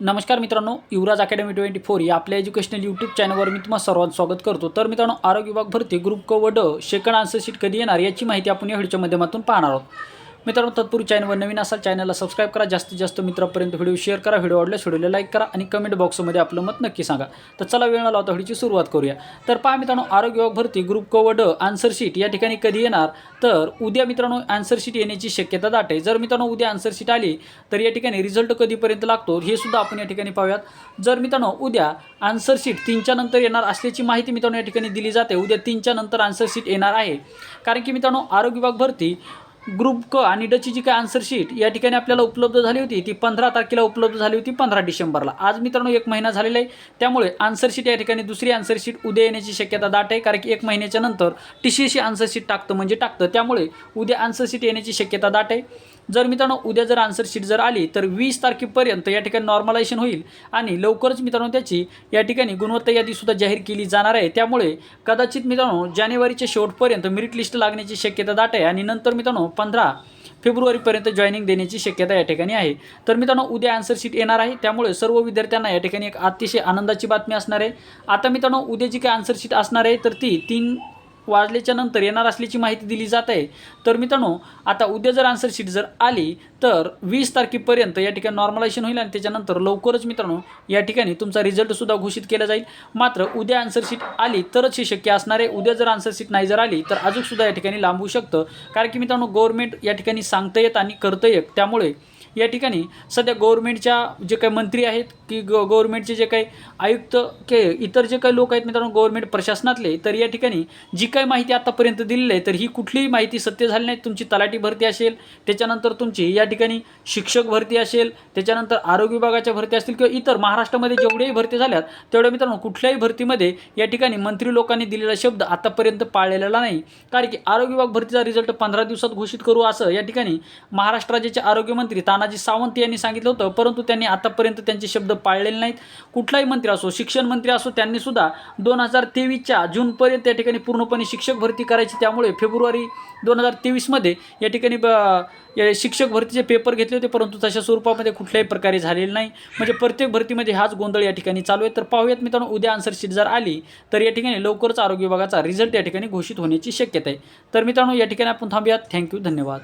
नमस्कार मित्रांनो युवराज academy twenty four या आपल्या एज्युकेशनल यूट्यूब चॅनलवर मी तुम्हाला सर्वांत स्वागत करतो. तर मित्रांनो आरोग्य विभाग भरती ग्रुप क व ड सेकंड आन्सर शीट कधी येणार याची माहिती आपण या व्हिडिओच्या माध्यमातून पाहणार आहोत. मित्रांनो तत्पूर्वी चॅनलवर नवीन असाल चॅनलला सबस्क्राईब करा. जास्तीत जास्त मित्रांपर्यंत व्हिडिओ शेअर करा. व्हिडिओ आवडल्यास व्हिडिओला लाईक करा आणि कमेंट बॉक्समध्ये आपलं मत नक्की सांगा. तर चला वेळ न लावता व्हिडिओची सुरुवात करूया. तर पहा मित्रांनो आरोग्य विभाग भरती ग्रुप क व ड आन्सर शीट या ठिकाणी कधी येणार? तर उद्या मित्रांनो आन्सर शीट येण्याची शक्यता दाट आहे. जर मित्रांनो उद्या आन्सर शीट आली तर या ठिकाणी रिझल्ट कधीपर्यंत लागतो? हे सुद्धा आपण या ठिकाणी पाहूयात. जर मित्रांनो उद्या आन्सर शीट तीनच्या नंतर येणार असल्याची माहिती मित्रांनो या ठिकाणी दिली जाते. उद्या तीनच्या नंतर आन्सर शीट येणार आहे. कारण की मित्रांनो आरोग्य विभाग भरती ग्रुप क आणि डची जी काय आन्सर शीट या ठिकाणी आपल्याला उपलब्ध झाली होती ती पंधरा तारखेला उपलब्ध झाली होती पंधरा डिसेंबरला. आज मित्रांनो एक महिना झालेला आहे. त्यामुळे आन्सर शीट या ठिकाणी दुसरी आन्सर शीट उद्या येण्याची शक्यता दाट आहे कारण की एक महिन्याच्या नंतर T C C answer sheet टाकतं म्हणजे टाकतं. त्यामुळे उद्या आन्सर शीट येण्याची शक्यता दाट आहे. जर मित्रांनो उद्या जर आन्सर शीट जर आली तर वीस तारखेपर्यंत या ठिकाणी नॉर्मलायझेशन होईल. आणि लवकरच मित्रांनो त्याची या ठिकाणी गुणवत्ता यादीसुद्धा जाहीर केली जाणार आहे. त्यामुळे कदाचित मित्रांनो जानेवारीच्या शेवटपर्यंत मेरिट लिस्ट लागण्याची शक्यता दाट आहे. आणि नंतर मित्रांनो पंधरा फेब्रुवारीपर्यंत जॉईनिंग देण्याची शक्यता या ठिकाणी आहे. तर मित्रांनो उद्या आन्सर शीट येणार आहे. त्यामुळे सर्व विद्यार्थ्यांना या ठिकाणी एक अतिशय आनंदाची बातमी असणार आहे. आता मित्रांनो उद्या जी काय आन्सर शीट असणार आहे तर ती तीन वाजल्याच्या नंतर येणार असल्याची माहिती दिली जात आहे. तर मित्रांनो आता उद्या जर आन्सर शीट जर आली तर वीस तारखेपर्यंत या ठिकाणी नॉर्मलायझेशन होईल आणि त्याच्यानंतर लवकरच मित्रांनो या ठिकाणी तुमचा रिझल्टसुद्धा घोषित केला जाईल. मात्र उद्या आन्सर शीट आली तरच हे शक्य असणार आहे. उद्या जर आन्सर शीट नाही जर आली तर अजूनसुद्धा या ठिकाणी लांबू शकतं. कारण की मित्रांनो गव्हर्मेंट या ठिकाणी सांगता येत आणि करता येत. त्यामुळे या ठिकाणी सध्या गव्हर्मेंटच्या जे काही मंत्री आहेत की ग गव्हर्मेंटचे जे काही आयुक्त के इतर जे काही लोक आहेत मित्रांनो गव्हर्मेंट प्रशासनातले तर या ठिकाणी जी काही माहिती आतापर्यंत दिलेली आहे तर ही कुठलीही माहिती सत्य झाली नाही. तुमची तलाठी भरती असेल त्याच्यानंतर तुमची या ठिकाणी शिक्षक भरती असेल त्याच्यानंतर आरोग्य विभागाच्या भरती असतील किंवा इतर महाराष्ट्रामध्ये जेवढ्याही भरती झाल्यात तेवढ्या मित्रांनो कुठल्याही भरतीमध्ये या ठिकाणी मंत्री लोकांनी दिलेला शब्द आतापर्यंत पाळलेला नाही. कारण की आरोग्य विभाग भरतीचा रिझल्ट पंधरा दिवसात घोषित करू असं या ठिकाणी महाराष्ट्र राज्याचे आरोग्यमंत्री तानाजी सावंत यांनी सांगितलं होतं परंतु त्यांनी आतापर्यंत त्यांचे शब्द पाळलेले नाहीत. कुठलाही मंत्री असो शिक्षण मंत्री असो त्यांनी सुद्धा दोन हजार तेवीसच्या जूनपर्यंत त्या ठिकाणी पूर्णपणे शिक्षक भरती करायची. त्यामुळे फेब्रुवारी दोन हजार तेवीसमध्ये या ठिकाणी ब या शिक्षक भरतीचे पेपर घेतले होते परंतु तशा स्वरूपामध्ये कुठल्याही प्रकारे झालेलं नाही. म्हणजे प्रत्येक भरतीमध्ये हाच गोंधळ या ठिकाणी चालू आहे. तर पाहूयात मित्रांनो उद्या आन्सर शीट जर आली तर या ठिकाणी लवकरच आरोग्य विभागाचा रिझल्ट या ठिकाणी घोषित होण्याची शक्यता आहे. तर मित्रांनो या ठिकाणी आपण थांबूयात. थँक्यू धन्यवाद.